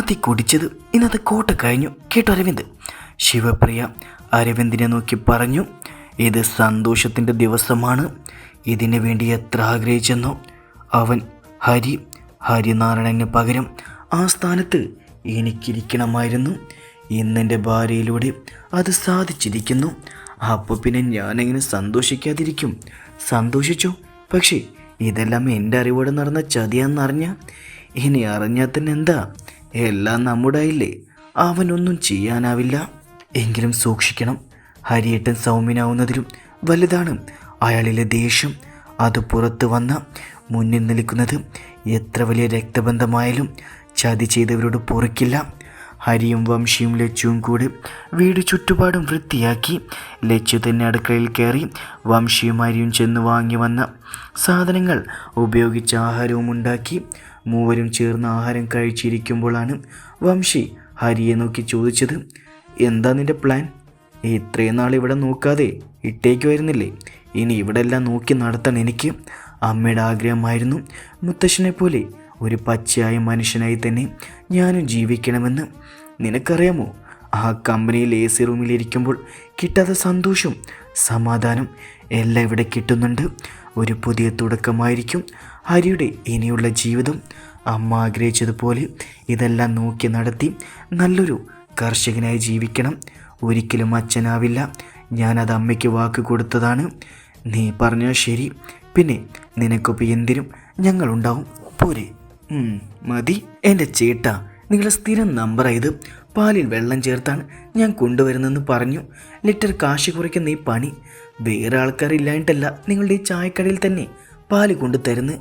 മതി കുടിച്ചത് ഇന്നത്തെ കോട്ട കഴിഞ്ഞു. കേട്ടോ അരവിന്ദ്. ശിവപ്രിയ അരവിന്ദിനെ നോക്കി പറഞ്ഞു ഇത് സന്തോഷത്തിന്റെ ദിവസമാണ്. ഇതിനു വേണ്ടി എത്ര ആഗ്രഹിച്ചെന്നോ? അവൻ ഹരി ഹരിനാരായണന് പകരം ആ സ്ഥാനത്ത് എനിക്കിരിക്കണമായിരുന്നു. ഇന്നെന്റെ ഭാര്യയിലൂടെ അത് സാധിച്ചിരിക്കുന്നു. അപ്പോൾ പിന്നെ ഞാനെങ്ങനെ സന്തോഷിക്കാതിരിക്കും? സന്തോഷിച്ചു? പക്ഷേ ഇതെല്ലാം എന്റെ അറിവോടെ നടന്ന ചതിയാണെന്നറിഞ്ഞ? ഇനി അറിഞ്ഞാൽ തന്നെ എന്താ? എല്ലാം നമ്മുടെ ഇല്ലേ അവനൊന്നും ചെയ്യാനാവില്ല. എങ്കിലും സൂക്ഷിക്കണം. ഹരിയേട്ടൻ സൗമ്യനാവുന്നതിലും വലുതാണ്. അയാളിലെ ദേഷ്യം അത് പുറത്തു വന്ന മുന്നിൽ നിൽക്കുന്നത് എത്ര വലിയ രക്തബന്ധമായാലും ചതി ചെയ്തവരോട് പൊറുക്കില്ല. ഹരിയും വംശിയും ലച്ചുവും കൂടി വീട് ചുറ്റുപാടും വൃത്തിയാക്കി ലച്ചു തന്നെ അടുക്കളയിൽ കയറി വംശിയും ഹരിയും ചെന്ന് വാങ്ങി വന്ന സാധനങ്ങൾ ഉപയോഗിച്ച് ആഹാരവും ഉണ്ടാക്കി. മൂവരും ചേർന്ന് ആഹാരം കഴിച്ചിരിക്കുമ്പോഴാണ് വംശി ഹരിയെ നോക്കി ചോദിച്ചത് എന്താ നിന്റെ പ്ലാൻ? ഇത്രയും നാൾ ഇവിടെ നോക്കാതെ ഇട്ടേക്ക് വരുന്നില്ലേ? ഇനി ഇവിടെല്ലാം നോക്കി നടത്താൻ എനിക്ക്. അമ്മയുടെ ആഗ്രഹമായിരുന്നു മുത്തശ്ശനെ പോലെ ഒരു പച്ചയായ മനുഷ്യനായി തന്നെ ഞാനും ജീവിക്കണമെന്ന് നിനക്കറിയാമോ? ആ കമ്പനിയിൽ എ സി റൂമിലിരിക്കുമ്പോൾ കിട്ടാത്ത സന്തോഷം സമാധാനം എല്ലാം ഇവിടെ കിട്ടുന്നുണ്ട്. ഒരു പുതിയ തുടക്കമായിരിക്കും. ഹരിയുടെ ഇനിയുള്ള ജീവിതം. അമ്മ ആഗ്രഹിച്ചതുപോലെ ഇതെല്ലാം നോക്കി നടത്തി നല്ലൊരു കർഷകനായി ജീവിക്കണം. ഒരിക്കലും അച്ഛനാവില്ല. ഞാനത് അമ്മയ്ക്ക് വാക്ക് കൊടുത്തതാണ്. നീ പറഞ്ഞാൽ ശരി. പിന്നെ നിനക്കൊപ്പം എന്തിനും ഞങ്ങളുണ്ടാവും. പോരെ. മതി. എന്റെ ചേട്ടാ നിങ്ങളെ സ്ഥിരം നമ്പറായത് പാലിൽ വെള്ളം ചേർത്താണ് ഞാൻ കൊണ്ടുവരുന്നെന്ന് പറഞ്ഞു. ലിറ്റർ കാശ് കുറയ്ക്കുന്ന ഈ പണി വേറെ ആൾക്കാരില്ലായിട്ടല്ല നിങ്ങളുടെ ഈ ചായക്കടയിൽ തന്നെ പാൽ കൊണ്ടു തരുന്നു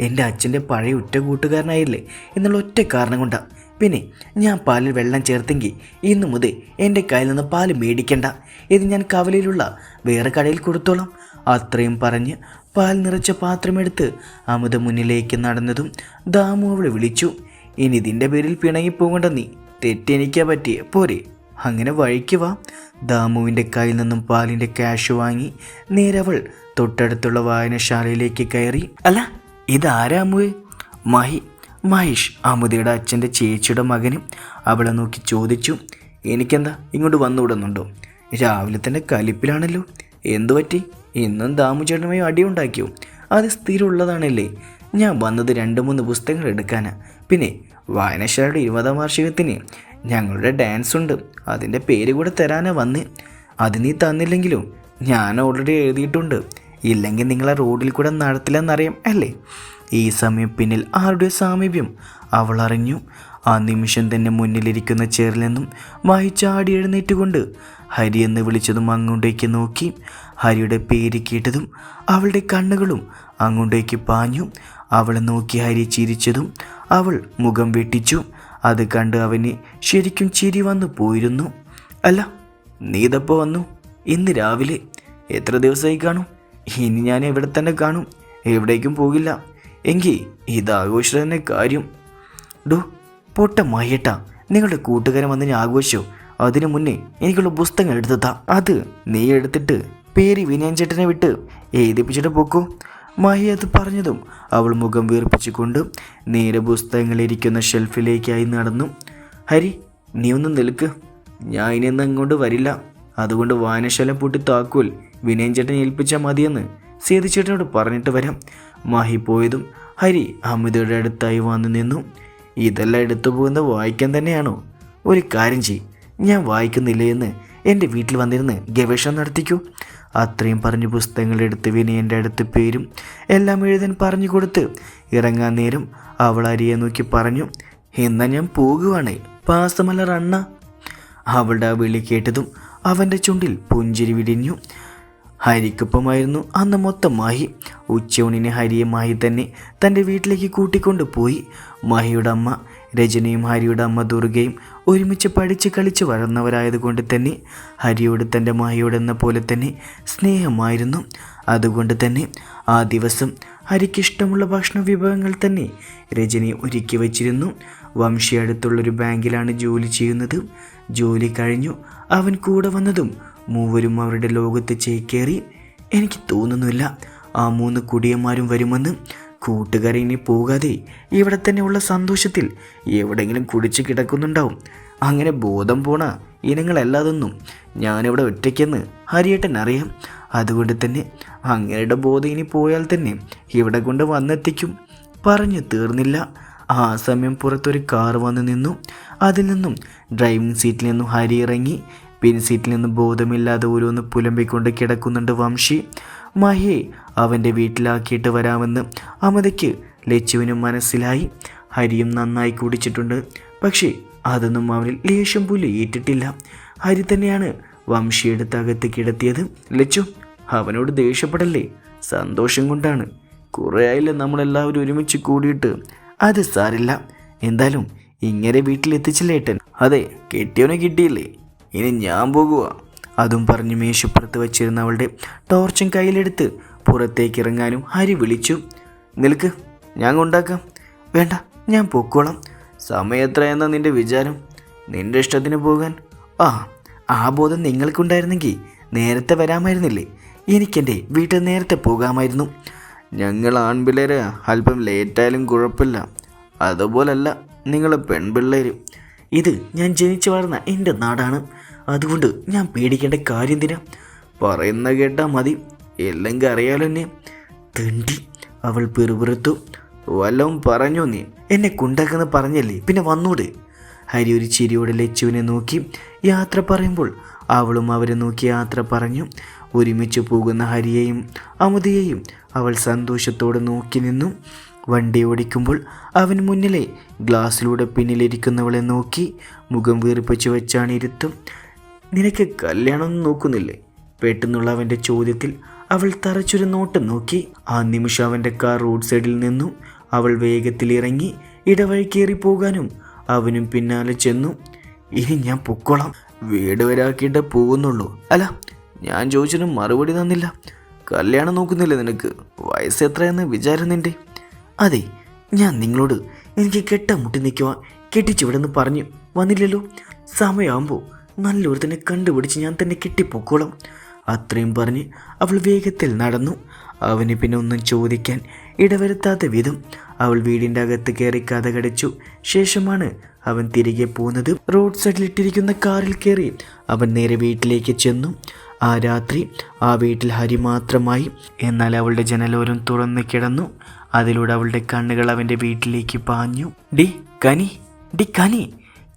എന്റെ അച്ഛന്റെ പഴയ ഉറ്റ കൂട്ടുകാരനായില്ലേ എന്നുള്ള ഒറ്റ കാരണം കൊണ്ടാണ് പിന്നെ ഞാൻ പാലിൽ വെള്ളം ചേർത്തെങ്കിൽ ഇന്നു മുതൽ എന്റെ കയ്യിൽ നിന്ന് പാൽ മേടിക്കണ്ട. ഇത് ഞാൻ കവലയിലുള്ള വേറെ കടയിൽ കൊടുത്തോളാം. അത്രയും പറഞ്ഞ് പാൽ നിറച്ച പാത്രമെടുത്ത് അമുത മുന്നിലേക്ക് നടന്നതും ദാമു അവളെ വിളിച്ചു ഇനി ഇതിന്റെ പേരിൽ പിണങ്ങിപ്പോകണ്ട നീ തെറ്റെനിക്കാ പറ്റിയ പോരെ അങ്ങനെ വഴിക്ക് വാ. ദാമുവിന്റെ കയ്യിൽ നിന്നും പാലിന്റെ ക്യാഷ് വാങ്ങി നേരെ അവൾ തൊട്ടടുത്തുള്ള വായനശാലയിലേക്ക് കയറി അല്ല ഇതാരാ അമ്മുവേ? മഹി മഹേഷ് അമുദയുടെ അച്ഛന്റെ ചേച്ചിയുടെ മകനും. അവളെ നോക്കി ചോദിച്ചു എനിക്കെന്താ ഇങ്ങോട്ട് വന്നുവിടുന്നുണ്ടോ? രാവിലെ തന്നെ കലിപ്പിലാണല്ലോ എന്തു പറ്റി? ഇന്നും ദാമുചേട്ടനുമായി അടിയുണ്ടാക്കിയോ അത് സ്ഥിരമുള്ളതാണല്ലേ. ഞാൻ വന്നത് രണ്ട് മൂന്ന് പുസ്തകങ്ങൾ എടുക്കാനാ. പിന്നെ വായനശാലയുടെ ഇരുപതാം വാർഷികത്തിന് ഞങ്ങളുടെ ഡാൻസ് ഉണ്ട്. അതിന്റെ പേര് കൂടെ തരാനാ വന്ന്. അത് നീ തന്നില്ലെങ്കിലും? ഞാൻ ഓൾറെഡി എഴുതിയിട്ടുണ്ട്. ഇല്ലെങ്കിൽ നിങ്ങളെ റോഡിൽ കൂടെ നടത്തില്ലെന്നറിയാം അല്ലേ? ഈ സമയം പിന്നിൽ ആരുടെ സാമീപ്യം? അവൾ അറിഞ്ഞു. ആ നിമിഷം തന്നെ മുന്നിലിരിക്കുന്ന ചേറിൽ നിന്നും വായിച്ചാടി എഴുന്നേറ്റുകൊണ്ട് ഹരി എന്ന് വിളിച്ചതും അങ്ങോട്ടേക്ക് നോക്കി. ഹരിയുടെ പേര് കേട്ടതും അവളുടെ കണ്ണുകളും അങ്ങോട്ടേക്ക് പാഞ്ഞു. അവളെ നോക്കി ഹരി ചിരിച്ചതും അവൾ മുഖം വെട്ടിച്ചു. അത് കണ്ട് അവന് ശരിക്കും ചിരി വന്നു പോയിരുന്നു. അല്ല നീതപ്പോൾ വന്നു? ഇന്ന് രാവിലെ. എത്ര ദിവസമായി കാണും? ഇനി ഞാൻ എവിടെ തന്നെ കാണും? എവിടേക്കും പോകില്ല. എങ്കിൽ ഇതാഘോഷം തന്നെ കാര്യം. ഡോ പൊട്ട മയ്യട്ട നിങ്ങളുടെ കൂട്ടുകാരൻ വന്ന് ആഘോഷിച്ചു. അതിനു മുന്നേ എനിക്കുള്ള പുസ്തകം എടുത്തതാ. അത് നീ എടുത്തിട്ട് പേര് വിനയൻ ചേട്ടനെ വിട്ട് എഴുതിപ്പിച്ചിട്ട് പോക്കോ. മായി അത് പറഞ്ഞതും അവൾ മുഖം വീർപ്പിച്ചുകൊണ്ട് നേരെ പുസ്തകങ്ങളിരിക്കുന്ന ഷെൽഫിലേക്കായി നടന്നു. ഹരി നീ ഒന്ന് നിൽക്ക്. ഞാൻ ഇനിയൊന്നും അങ്ങോട്ട് വരില്ല. അതുകൊണ്ട് വായനശാല പൂട്ടി താക്കോൽ വിനയൻ ചേട്ടനെ ഏൽപ്പിച്ചാൽ മതിയെന്ന് സേതുചേട്ടനോട് പറഞ്ഞിട്ട് വരാം. മാഹി പോയതും ഹരി അമിതയുടെ അടുത്തായി വന്നു നിന്നു. ഇതെല്ലാം എടുത്തു പോകുന്ന വായിക്കാൻ തന്നെയാണോ? ഒരു കാര്യം ചെയ് ഞാൻ വായിക്കുന്നില്ല എന്ന് എന്റെ വീട്ടിൽ വന്നിരുന്ന് ഗവേഷണം നടത്തിക്കൂ. അത്രയും പറഞ്ഞ് പുസ്തകങ്ങൾ എടുത്ത് വിനയന്റെ അടുത്ത് പേരും എല്ലാം എഴുതാൻ പറഞ്ഞു കൊടുത്ത് ഇറങ്ങാൻ നേരം അവൾ അരിയെ നോക്കി പറഞ്ഞു എന്നാ ഞാൻ പോകുവാണേ പാസമല്ല റണ്ണ അവളുടെ ആ വിളി കേട്ടതും അവന്റെ ചുണ്ടിൽ പുഞ്ചിരി വിടിഞ്ഞു. ഹരിക്കൊപ്പമായിരുന്നു അന്ന് മൊത്തം മാഹി. ഉച്ചയൂണിന് ഹരിയെ മാഹി തന്നെ തന്റെ വീട്ടിലേക്ക് കൂട്ടിക്കൊണ്ടു പോയി മാഹിയുടെ അമ്മ രജനിയും ഹരിയുടെ അമ്മ ദുർഗയും ഒരുമിച്ച് പഠിച്ച് കളിച്ച് വളർന്നവരായതുകൊണ്ട് തന്നെ ഹരിയോട് തന്റെ മാഹിയോടെന്ന പോലെ തന്നെ സ്നേഹമായിരുന്നു. അതുകൊണ്ട് തന്നെ ആ ദിവസം ഹരിക്ക് ഇഷ്ടമുള്ള ഭക്ഷണ വിഭവങ്ങൾ തന്നെ രജനി ഒരുക്കി വച്ചിരുന്നു. വംശി അടുത്തുള്ളൊരു ബാങ്കിലാണ് ജോലി ചെയ്യുന്നത്. ജോലി കഴിഞ്ഞു. അവൻ കൂടെ വന്നതും മൂവരും അവരുടെ ലോകത്ത് ചേക്കേറി. എനിക്ക് തോന്നുന്നില്ല ആ മൂന്ന് കുടിയന്മാരും വരുമെന്ന്. കൂട്ടുകാരെ ഇനി പോകാതെ ഇവിടെ തന്നെയുള്ള സന്തോഷത്തിൽ എവിടെയെങ്കിലും കുടിച്ച് കിടക്കുന്നുണ്ടാവും. അങ്ങനെ ബോധം പോണ ഇനങ്ങളല്ലാതൊന്നും ഞാനിവിടെ ഒറ്റയ്ക്കെന്ന് ഹരിയേട്ടൻ അറിയാം. അതുകൊണ്ട് തന്നെ അങ്ങയുടെ ബോധം ഇനി പോയാൽ തന്നെ ഇവിടെ കൊണ്ട് വന്നെത്തിക്കും. പറഞ്ഞു തീർന്നില്ല. ആ സമയം പുറത്തൊരു കാർ വന്നു നിന്നു. അതിൽ നിന്നും ഡ്രൈവിംഗ് സീറ്റിൽ നിന്നും ഹരി ഇറങ്ങി. പിൻ നിന്ന് ബോധമില്ലാതെ ഓരോന്ന് പുലമ്പിക്കൊണ്ട് കിടക്കുന്നുണ്ട് വംശി. മഹിയെ അവന്റെ വീട്ടിലാക്കിയിട്ട് വരാമെന്ന് അമതയ്ക്ക് ലച്ചുവിനും മനസ്സിലായി. ഹരിയും നന്നായി കുടിച്ചിട്ടുണ്ട്. പക്ഷേ അതൊന്നും അവനിൽ ലേശം പോലും ഏറ്റിട്ടില്ല. ഹരി തന്നെയാണ് വംശിയെടുത്ത് അകത്ത് കിടത്തിയത്. ലച്ചു അവനോട് ദേഷ്യപ്പെടല്ലേ? സന്തോഷം കൊണ്ടാണ്. കുറേ ആയില്ലേ നമ്മളെല്ലാവരും ഒരുമിച്ച് കൂടിയിട്ട്? അത് സാരില്ല. എന്തായാലും ഇങ്ങനെ വീട്ടിലെത്തിച്ചില്ലേട്ടൻ അതെ കെട്ടിയവനെ കിട്ടിയില്ലേ? ഇനി ഞാൻ പോകുക അതും പറഞ്ഞ് മേശപ്പുറത്ത് വച്ചിരുന്ന അവളുടെ ടോർച്ചും കയ്യിലെടുത്ത് പുറത്തേക്ക് ഇറങ്ങാനും ഹരി വിളിച്ചു. നിൽക്ക് ഞാൻ കൊണ്ടാക്കാം. വേണ്ട ഞാൻ പൊക്കോളാം. സമയം എത്രയെന്നാ നിന്റെ വിചാരം? നിന്റെ ഇഷ്ടത്തിന് പോകാൻ. ആ ആ ബോധം നിങ്ങൾക്കുണ്ടായിരുന്നെങ്കിൽ നേരത്തെ വരാമായിരുന്നില്ലേ? എനിക്കെന്റെ വീട്ടിൽ നേരത്തെ പോകാമായിരുന്നു. ഞങ്ങൾ ആൺപിള്ളേര് അല്പം ലേറ്റായാലും കുഴപ്പമില്ല. അതുപോലല്ല നിങ്ങൾ പെൺപിള്ളേർ ഇത് ഞാൻ ജനിച്ചു വളർന്ന എന്റെ നാടാണ്. അതുകൊണ്ട് ഞാൻ പേടിക്കേണ്ട കാര്യം എന്തിനാ? പറയുന്ന കേട്ടാൽ മതി. എല്ലെങ്കിൽ അറിയാലോ എന്നെ. തെണ്ടി. അവൾ പിറുപിറുത്തു. വല്ലവും പറഞ്ഞു നീ? എന്നെ കുണ്ടാക്കുന്ന പറഞ്ഞല്ലേ? പിന്നെ വന്നൂടെ. ഹരി ഒരു ചിരിയോടെ ലച്ചുവിനെ നോക്കി. യാത്ര പറയുമ്പോൾ അവളും അവരെ നോക്കി യാത്ര പറഞ്ഞു. ഒരുമിച്ച് പോകുന്ന ഹരിയെയും അമുദയെയും അവൾ സന്തോഷത്തോടെ നോക്കി നിന്നു. വണ്ടി ഓടിക്കുമ്പോൾ അവൻ മുന്നിലെ ഗ്ലാസ്സിലൂടെ പിന്നിലിരിക്കുന്നവളെ നോക്കി. മുഖം വീർപ്പിച്ചു വെച്ചാണ് ഇരുത്തും. നിനക്ക് കല്യാണം നോക്കുന്നില്ലേ? പെട്ടെന്നുള്ള അവന്റെ ചോദ്യത്തിൽ അവൾ തറച്ചൊരു നോട്ടം നോക്കി. ആ നിമിഷം അവന്റെ കാർ റോഡ് സൈഡിൽ നിന്നും അവൾ വേഗത്തിൽ ഇറങ്ങി ഇടവഴി കയറി പോകാനും അവനും പിന്നാലെ ചെന്നു. ഇനി ഞാൻ പൊക്കോളാം. വീട് വരാക്കിയിട്ട് പോകുന്നുള്ളൂ. അല്ല ഞാൻ ചോദിച്ചിട്ട് മറുപടി തന്നില്ല. കല്യാണം നോക്കുന്നില്ലേ നിനക്ക്? വയസ്സ് എത്രയെന്ന് വിചാരം നിന്റെ അതെ ഞാൻ നിങ്ങളോട് എനിക്ക് കെട്ട മുട്ടി നിൽക്കുവാൻ കെട്ടിച്ചിവിടെ നിന്ന് പറഞ്ഞു വന്നില്ലല്ലോ. സമയമാകുമ്പോൾ നല്ലൊരുത്തനെ കണ്ടുപിടിച്ച് ഞാൻ തന്നെ കെട്ടിപ്പൊക്കോളാം. അത്രയും പറഞ്ഞ് അവൾ വേഗത്തിൽ നടന്നു. അവന് പിന്നെ ഒന്നും ചോദിക്കാൻ ഇടവരുത്താത്ത വിധം അവൾ വീടിന്റെ അകത്ത് കയറി കഥ കടിച്ചു. ശേഷമാണ് അവൻ തിരികെ പോകുന്നത്. റോഡ് സൈഡിൽ ഇട്ടിരിക്കുന്ന കാറിൽ കയറി അവൻ നേരെ വീട്ടിലേക്ക് ചെന്നു. ആ രാത്രി ആ വീട്ടിൽ ഹരി മാത്രമായി. എന്നാൽ അവളുടെ ജനലോരം തുറന്ന് കിടന്നു. അതിലൂടെ അവളുടെ കണ്ണുകൾ അവന്റെ വീട്ടിലേക്ക് പാഞ്ഞു. ഡി കനി ഡി കനി.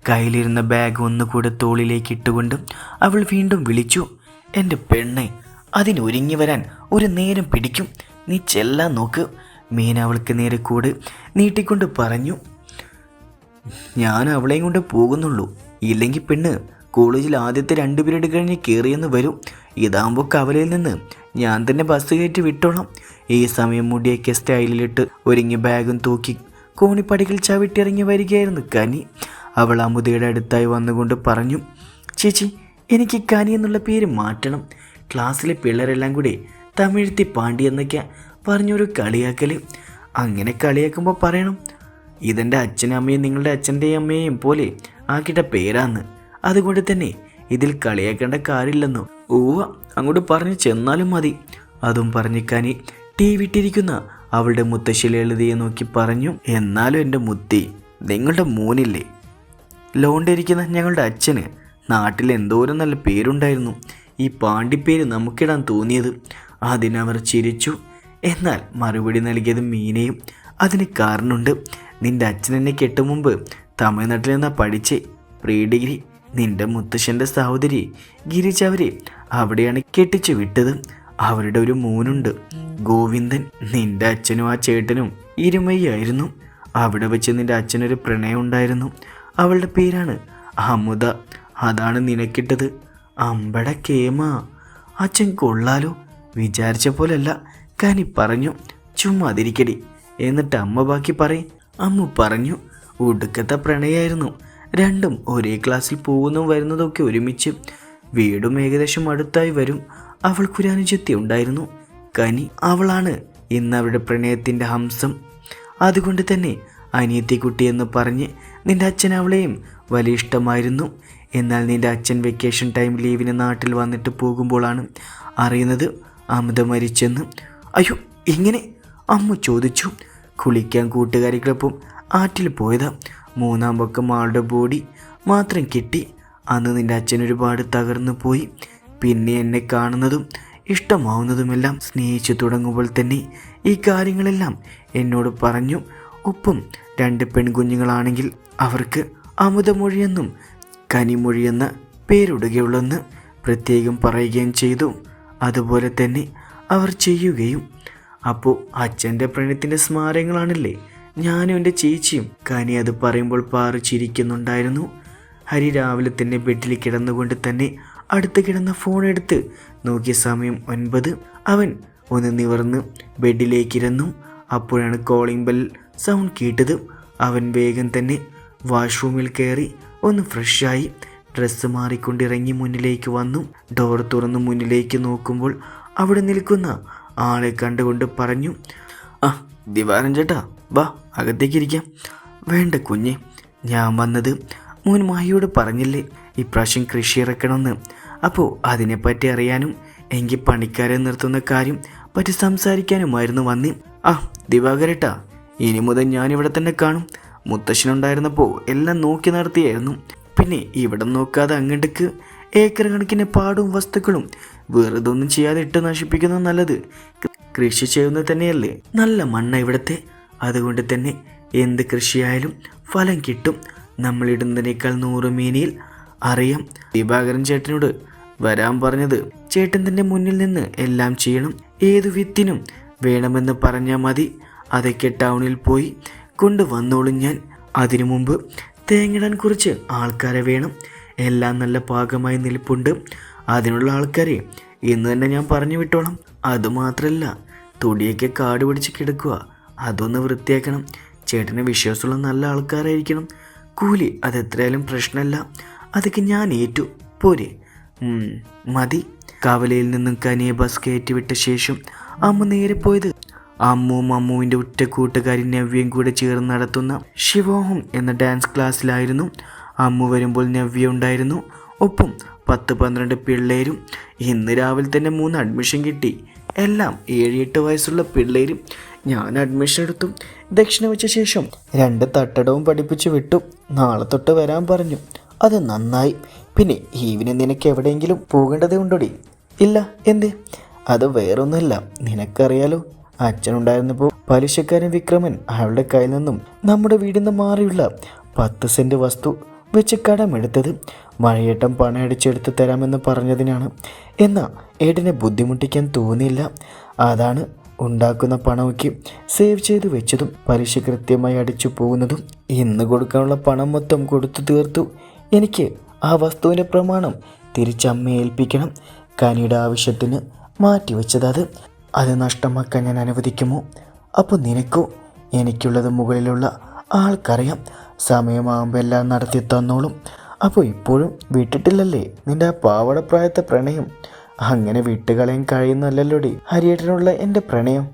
കയ്യിലിരുന്ന ബാഗ് ഒന്നുകൂടെ തോളിലേക്ക് ഇട്ടുകൊണ്ട് അവൾ വീണ്ടും വിളിച്ചു എന്റെ പെണ്ണെ അതിനൊരുങ്ങി വരാൻ ഒരു നേരം പിടിക്കും. നീ ചെല്ലാൻ നോക്ക്. മീന അവൾക്ക് നേരെ കൂടെ നീട്ടിക്കൊണ്ട് പറഞ്ഞു ഞാൻ അവളെയും കൊണ്ട് പോകുന്നുള്ളൂ. ഇല്ലെങ്കിൽ പെണ്ണ് കോളേജിൽ ആദ്യത്തെ രണ്ട് പീരീഡ് കഴിഞ്ഞ് കയറിയെന്ന് വരും. ഇതാകുമ്പോൾ കവലയിൽ നിന്ന് ഞാൻ തന്നെ ബസ് കയറ്റി വിട്ടോളാം. ഈ സമയം മുടിയൊക്കെ സ്റ്റൈലിലിട്ട് ഒരുങ്ങി ബാഗും തൂക്കി കോണിപ്പടികൾ ചവിട്ടിറങ്ങി വരികയായിരുന്നു കനി. അവൾ അമുദയുടെ അടുത്തായി വന്നുകൊണ്ട് പറഞ്ഞു ചേച്ചി എനിക്ക് കനി എന്നുള്ള പേര് മാറ്റണം. ക്ലാസ്സിലെ പിള്ളേരെല്ലാം കൂടി തമിഴ്ത്തി പാണ്ടി എന്നൊക്കെ പറഞ്ഞൊരു കളിയാക്കൽ അങ്ങനെ കളിയാക്കുമ്പോൾ പറയണം ഇതെന്റെ അച്ഛനും അമ്മയും നിങ്ങളുടെ അച്ഛന്റെയും അമ്മയെയും പോലെ ആക്കിയിട്ട പേരാന്ന്. അതുകൊണ്ട് തന്നെ ഇതിൽ കളിയാക്കേണ്ട കാര്യമില്ലെന്നു? ഓവ അങ്ങോട്ട് പറഞ്ഞു ചെന്നാലും മതി. അതും പറഞ്ഞിക്കാനി ടീ വിട്ടിരിക്കുന്ന അവളുടെ മുത്തശ്ശി ലളിതയെ നോക്കി പറഞ്ഞു എന്നാലും എന്റെ മുത്തി നിങ്ങളുടെ മോനില്ലേ? ലോണ്ടിരിക്കുന്ന ഞങ്ങളുടെ അച്ഛന് നാട്ടിൽ എന്തോരം നല്ല പേരുണ്ടായിരുന്നു. ഈ പാണ്ടിപ്പേര് നമുക്കിടാൻ തോന്നിയത്. അതിനവർ ചിരിച്ചു. എന്നാൽ മറുപടി നൽകിയത് മീനയും. അതിന് കാരണമുണ്ട് നിന്റെ അച്ഛൻ എന്നെ കെട്ടും മുമ്പ് തമിഴ്നാട്ടിൽ നിന്നാ പഠിച്ചേ. Pre degree. നിന്റെ മുത്തശ്ശന്റെ സഹോദരി ഗിരിജ അവരെ അവിടെയാണ് കെട്ടിച്ചു വിട്ടത്. അവരുടെ ഒരു മോനുണ്ട്. ഗോവിന്ദൻ. നിന്റെ അച്ഛനും ആ ചേട്ടനും ഇരുമയ്യായിരുന്നു. അവിടെ വെച്ച് നിന്റെ അച്ഛനൊരു പ്രണയം ഉണ്ടായിരുന്നു. അവളുടെ പേരാണ് അമുദ അതാണ് നിനക്കിട്ടത്? അമ്പട കേമ. അച്ഛൻ കൊള്ളാലോ. വിചാരിച്ച പോലല്ല. കനി പറഞ്ഞു ചുമ്മാതിരിക്കടി. എന്നിട്ട് അമ്മ ബാക്കി പറയും അമ്മ പറഞ്ഞു ഒടുക്കത്തെ പ്രണയായിരുന്നു. രണ്ടും ഒരേ ക്ലാസ്സിൽ പോകുന്നതും വരുന്നതൊക്കെ ഒരുമിച്ച്. വീടും ഏകദേശം അടുത്തായി വരും. അവൾക്കൊരു അനുജത്തി ഉണ്ടായിരുന്നു. കനി അവളാണ് ഇന്ന് അവരുടെ പ്രണയത്തിന്റെ ഹംസം. അതുകൊണ്ട് തന്നെ അനിയത്തിക്കുട്ടി എന്ന് പറഞ്ഞ് നിന്റെ അച്ഛൻ അവളെയും വലിയ ഇഷ്ടമായിരുന്നു. എന്നാൽ നിന്റെ അച്ഛൻ വെക്കേഷൻ ടൈം ലീവിന് നാട്ടിൽ വന്നിട്ട് പോകുമ്പോഴാണ് അറിയുന്നത് അമിത മരിച്ചെന്ന്. അയ്യോ ഇങ്ങനെ? അമ്മ ചോദിച്ചു. കുളിക്കാൻ കൂട്ടുകാരികളൊപ്പം ആറ്റിൽ പോയതാ. മൂന്നാം പക്കം ആളുടെ ബോഡി മാത്രം കിട്ടി. അന്ന് നിന്റെ അച്ഛൻ ഒരുപാട് തകർന്നു പോയി. പിന്നെ എന്നെ കാണുന്നതും ഇഷ്ടമാവുന്നതുമെല്ലാം സ്നേഹിച്ചു തുടങ്ങുമ്പോൾ തന്നെ ഈ കാര്യങ്ങളെല്ലാം എന്നോട് പറഞ്ഞു. ഒപ്പം രണ്ട് പെൺകുഞ്ഞുങ്ങളാണെങ്കിൽ അവർക്ക് അമുതമൊഴിയെന്നും കനിമൊഴിയെന്ന പേരിടുകയുള്ളെന്ന് പ്രത്യേകം പറയുകയും ചെയ്തു. അതുപോലെ തന്നെ അവർ ചെയ്യുകയും അപ്പോൾ അച്ഛന്റെ പ്രണയത്തിന്റെ സ്മാരകങ്ങളാണല്ലേ? ഞാനും എന്റെ ചേച്ചിയും. കനി അത് പറയുമ്പോൾ പാറു ചിരിക്കുന്നുണ്ടായിരുന്നു. ഹരി രാവിലെ തന്നെ ബെഡിൽ കിടന്നുകൊണ്ട് തന്നെ അടുത്ത് കിടന്ന ഫോൺ എടുത്ത് നോക്കിയ സമയം ഒൻപത്. അവൻ ഒന്ന് നിവർന്ന് ബെഡിലേക്കിരുന്നു. അപ്പോഴാണ് കോളിംഗ് ബെൽ സൗണ്ട് കേട്ടത് അവൻ വേഗം തന്നെ വാഷ്റൂമിൽ കയറി ഒന്ന് ഫ്രഷായി. ഡ്രസ്സ് മാറിക്കൊണ്ടിറങ്ങി മുന്നിലേക്ക് വന്നു. ഡോർ തുറന്ന് മുന്നിലേക്ക് നോക്കുമ്പോൾ അവിടെ നിൽക്കുന്ന ആളെ കണ്ടുകൊണ്ട് പറഞ്ഞു ആ ദിവാരൻ ചേട്ടാ വാ അകത്തേക്ക് ഇരിക്കാം. വേണ്ട കുഞ്ഞെ ഞാൻ വന്നത് മോൻ മായിയോട് പറഞ്ഞില്ലേ ഇപ്രാവശ്യം കൃഷി ഇറക്കണമെന്ന്. അപ്പോൾ അതിനെപ്പറ്റി അറിയാനും എങ്കിൽ പണിക്കാരെ നിർത്തുന്ന കാര്യം പറ്റി സംസാരിക്കാനുമായിരുന്നു വന്നി. ആ ദിവാകരട്ടാ ഇനി മുതൽ ഞാനിവിടെ തന്നെ കാണും. മുത്തശ്ശനുണ്ടായിരുന്നപ്പോൾ എല്ലാം നോക്കി നടത്തിയായിരുന്നു. പിന്നെ ഇവിടെ നോക്കാതെ അങ്ങോട്ടേക്ക് ഏക്കർ കണക്കിന് പാടും വസ്തുക്കളും വെറുതെ ഒന്നും ചെയ്യാതെ ഇട്ട് നശിപ്പിക്കുന്നത് നല്ലത്. കൃഷി ചെയ്യുന്നത് തന്നെയല്ലേ? നല്ല മണ്ണ ഇവിടുത്തെ. അതുകൊണ്ട് തന്നെ എന്ത് കൃഷിയായാലും ഫലം കിട്ടും. നമ്മളിടുന്നതിനേക്കാൾ നൂറ് മീനിയിൽ അറിയാം. ദിവാകരൻ ചേട്ടനോട് വരാൻ പറഞ്ഞത് ചേട്ടൻ തന്റെ മുന്നിൽ നിന്ന് എല്ലാം ചെയ്യണം. ഏതു വിത്തിനും വേണമെന്ന് പറഞ്ഞാൽ മതി. അതൊക്കെ ടൗണിൽ പോയി കൊണ്ടുവന്നോളും ഞാൻ. അതിനു മുമ്പ് തേങ്ങിടാൻ കുറച്ച് ആൾക്കാരെ വേണം. എല്ലാം നല്ല പാകമായി നിൽപ്പുണ്ട്. അതിനുള്ള ആൾക്കാരെ ഇന്ന് തന്നെ ഞാൻ പറഞ്ഞു വിട്ടോളാം. അതുമാത്രമല്ല തൊടിയൊക്കെ കാട് പിടിച്ച് കിടക്കുക. അതൊന്ന് വൃത്തിയാക്കണം. ചേട്ടന് വിശ്വാസമുള്ള നല്ല ആൾക്കാരായിരിക്കണം. കൂലി അതെത്രയായാലും പ്രശ്നമല്ല. അതൊക്കെ ഞാൻ ഏറ്റു. പോരെ. മതി. കവലയിൽ നിന്നും കനിയെ ബസ് കയറ്റിവിട്ട ശേഷം അമ്മ നേരെ പോയത് അമ്മുവും അമ്മുവിന്റെ ഉറ്റ കൂട്ടുകാരി നവ്യയും കൂടെ ചേർന്ന് നടത്തുന്ന ശിവോഹം എന്ന ഡാൻസ് ക്ലാസ്സിലായിരുന്നു. അമ്മു വരുമ്പോൾ നവ്യ ഉണ്ടായിരുന്നു. ഒപ്പം പത്ത് പന്ത്രണ്ട് പിള്ളേരും ഇന്ന് രാവിലെ തന്നെ മൂന്ന് അഡ്മിഷൻ കിട്ടി. എല്ലാം ഏഴ് എട്ട് വയസ്സുള്ള പിള്ളേരും ഞാൻ അഡ്മിഷൻ എടുത്തു. ദക്ഷിണ വെച്ച ശേഷം രണ്ട് തട്ടടവും പഠിപ്പിച്ച് വിട്ടു. നാളെ തൊട്ട് വരാൻ പറഞ്ഞു. അത് നന്നായി. പിന്നെ ഈവിന് നിനക്ക് എവിടെയെങ്കിലും പോകേണ്ടതേ ഉണ്ടോടി? ഇല്ല എന്തേ? അത് വേറൊന്നുമല്ല. നിനക്കറിയാലോ അച്ഛനുണ്ടായിരുന്നപ്പോൾ പലിശക്കാരൻ വിക്രമൻ അയാളുടെ കയ്യിൽ നിന്നും നമ്മുടെ വീടിൽ നിന്ന് മാറിയുള്ള പത്ത് സെന്റ് വസ്തു വെച്ച് കടമെടുത്തത് മഴയേട്ടം പണയടിച്ചെടുത്ത് തരാമെന്ന് പറഞ്ഞതിനാണ്. എന്നാൽ ഏട്ടനെ ബുദ്ധിമുട്ടിക്കാൻ തോന്നിയില്ല. അതാണ് ഉണ്ടാക്കുന്ന പണമൊക്കെ സേവ് ചെയ്ത് വെച്ചതും പലിശ കൃത്യമായി അടിച്ചു പോകുന്നതും ഇന്ന് കൊടുക്കാനുള്ള പണം മൊത്തം കൊടുത്തു തീർത്തു. എനിക്ക് ആ വസ്തുവിന്റെ പ്രമാണം തിരിച്ചമ്മയെ ഏൽപ്പിക്കണം. കനിയുടെ ആവശ്യത്തിന് മാറ്റിവെച്ചത് അത് നഷ്ടമാക്കാൻ ഞാൻ അനുവദിക്കുമോ? അപ്പോൾ നിനക്കോ? എനിക്കുള്ളത് മുകളിലുള്ള ആൾക്കറിയാം. സമയമാകുമ്പോൾ എല്ലാം നടത്തി തന്നോളും. അപ്പോൾ ഇപ്പോഴും വിട്ടിട്ടില്ലല്ലേ? നിന്റെ ആ പാവടപ്രായത്തെ പ്രണയം. അങ്ങനെ വിട്ടുകളയാൻ കഴിയുന്നല്ലല്ലോടി. ഹരിയേട്ടനുള്ള എന്റെ പ്രണയം.